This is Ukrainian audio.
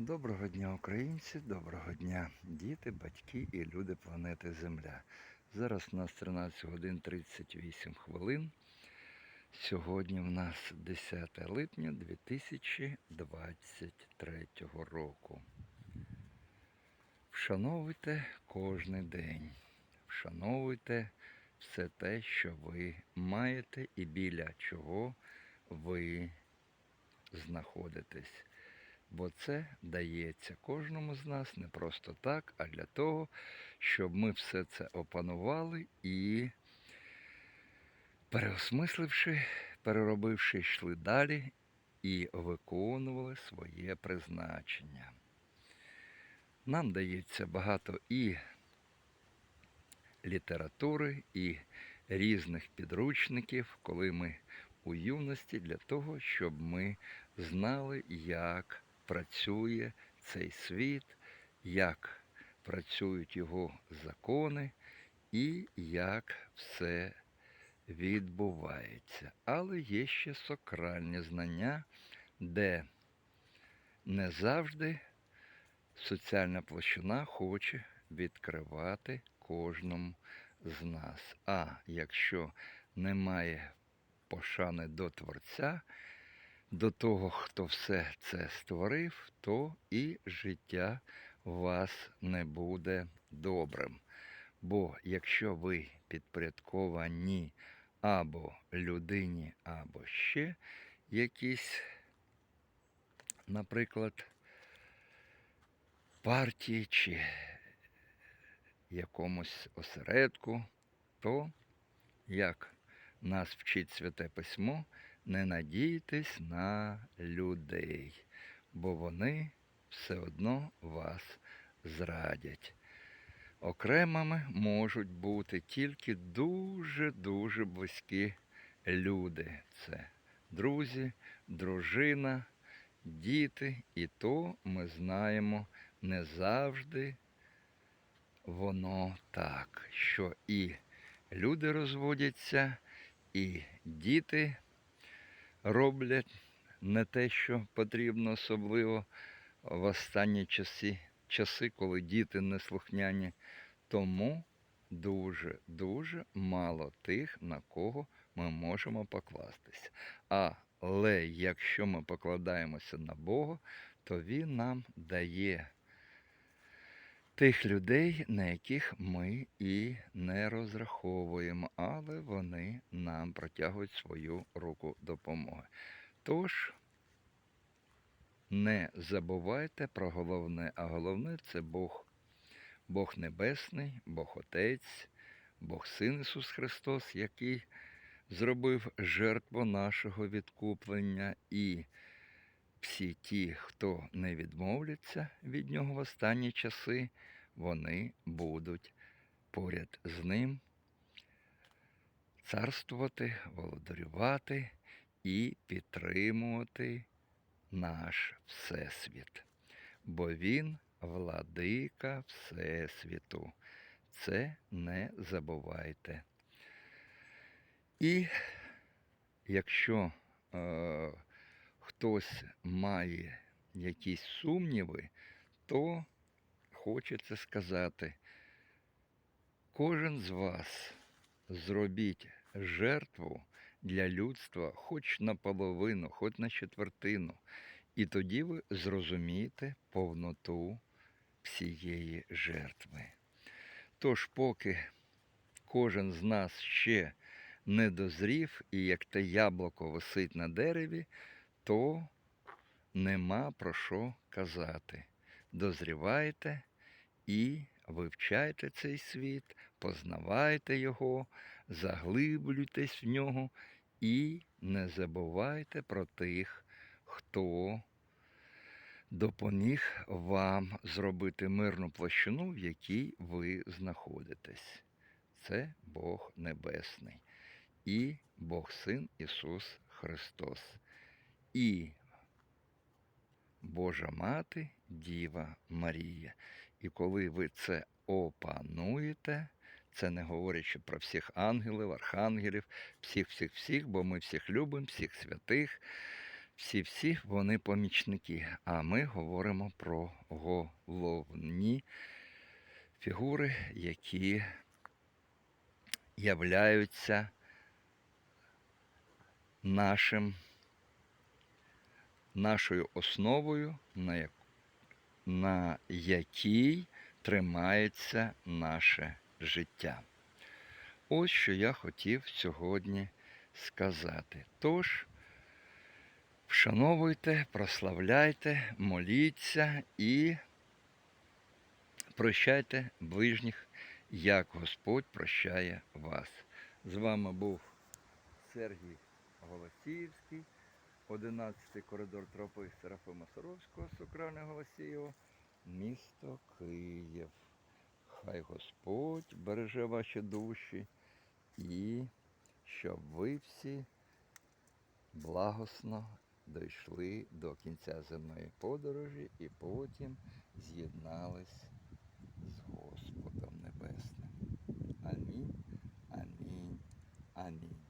Доброго дня, українці, доброго дня, діти, батьки і люди планети Земля. Зараз у нас 13 годин 38 хвилин. Сьогодні в нас 10 липня 2023 року. Вшановуйте кожний день. Вшановуйте все те, що ви маєте і біля чого ви знаходитесь. Бо це дається кожному з нас не просто так, а для того, щоб ми все це опанували і, переосмисливши, переробивши, йшли далі і виконували своє призначення. Нам дається багато і літератури, і різних підручників, коли ми у юності, для того, щоб ми знали, як працює цей світ, як працюють його закони і як все відбувається. Але є ще сакральні знання, де не завжди соціальна площина хоче відкривати кожному з нас. А якщо немає пошани до Творця, до того, хто все це створив, то і життя вас не буде добрим. Бо якщо ви підпорядковані або людині, або ще якісь, наприклад, партії чи якомусь осередку, то як нас вчить Святе Письмо, не надійтесь на людей, бо вони все одно вас зрадять. Окремими можуть бути тільки дуже-дуже близькі люди. Це друзі, дружина, діти, і то ми знаємо не завжди воно так, що і люди розводяться, і діти роблять не те, що потрібно, особливо в останні часи, часи, коли діти неслухняні. Тому дуже-дуже мало тих, на кого ми можемо покластися. Але якщо ми покладаємося на Бога, то Він нам дає тих людей, на яких ми і не розраховуємо, але вони нам протягують свою руку допомоги. Тож, не забувайте про головне, а головне це Бог. Бог Небесний, Бог Отець, Бог Син Ісус Христос, який зробив жертву нашого відкуплення, і всі ті, хто не відмовляться від Нього в останні часи, вони будуть поряд з ним царствувати, володарювати і підтримувати наш Всесвіт. Бо Він владика Всесвіту. Це не забувайте. І якщо е, хтось має якісь сумніви, то хочеться сказати, кожен з вас зробіть жертву для людства хоч наполовину, хоч на четвертину, і тоді ви зрозумієте повноту всієї жертви. Тож, поки кожен з нас ще не дозрів, і як те яблуко висить на дереві, то нема про що казати. Дозрівайте і вивчайте цей світ, познавайте його, заглиблюйтесь в нього і не забувайте про тих, хто допоміг вам зробити мирну площину, в якій ви знаходитесь. Це Бог Небесний і Бог Син Ісус Христос. І Божа Мати Діва Марія. І коли ви це опануєте, це не говорячи про всіх ангелів, архангелів, всіх, всіх, всіх, бо ми всіх любимо, всіх святих, всі-всі вони помічники. А ми говоримо про головні фігури, які являються нашим, нашою основою, на, як, на якій тримається наше життя. Ось що я хотів сьогодні сказати. Тож, вшановуйте, прославляйте, моліться і прощайте ближніх, як Господь прощає вас. З вами був Сергій Голосіївський, 11 коридор тропи Серафима Саровського, Сукрани Голосієва, місто Київ. Хай Господь береже ваші душі і щоб ви всі благосно дійшли до кінця земної подорожі і потім з'єднались з Господом Небесним. Амінь, амінь, амінь.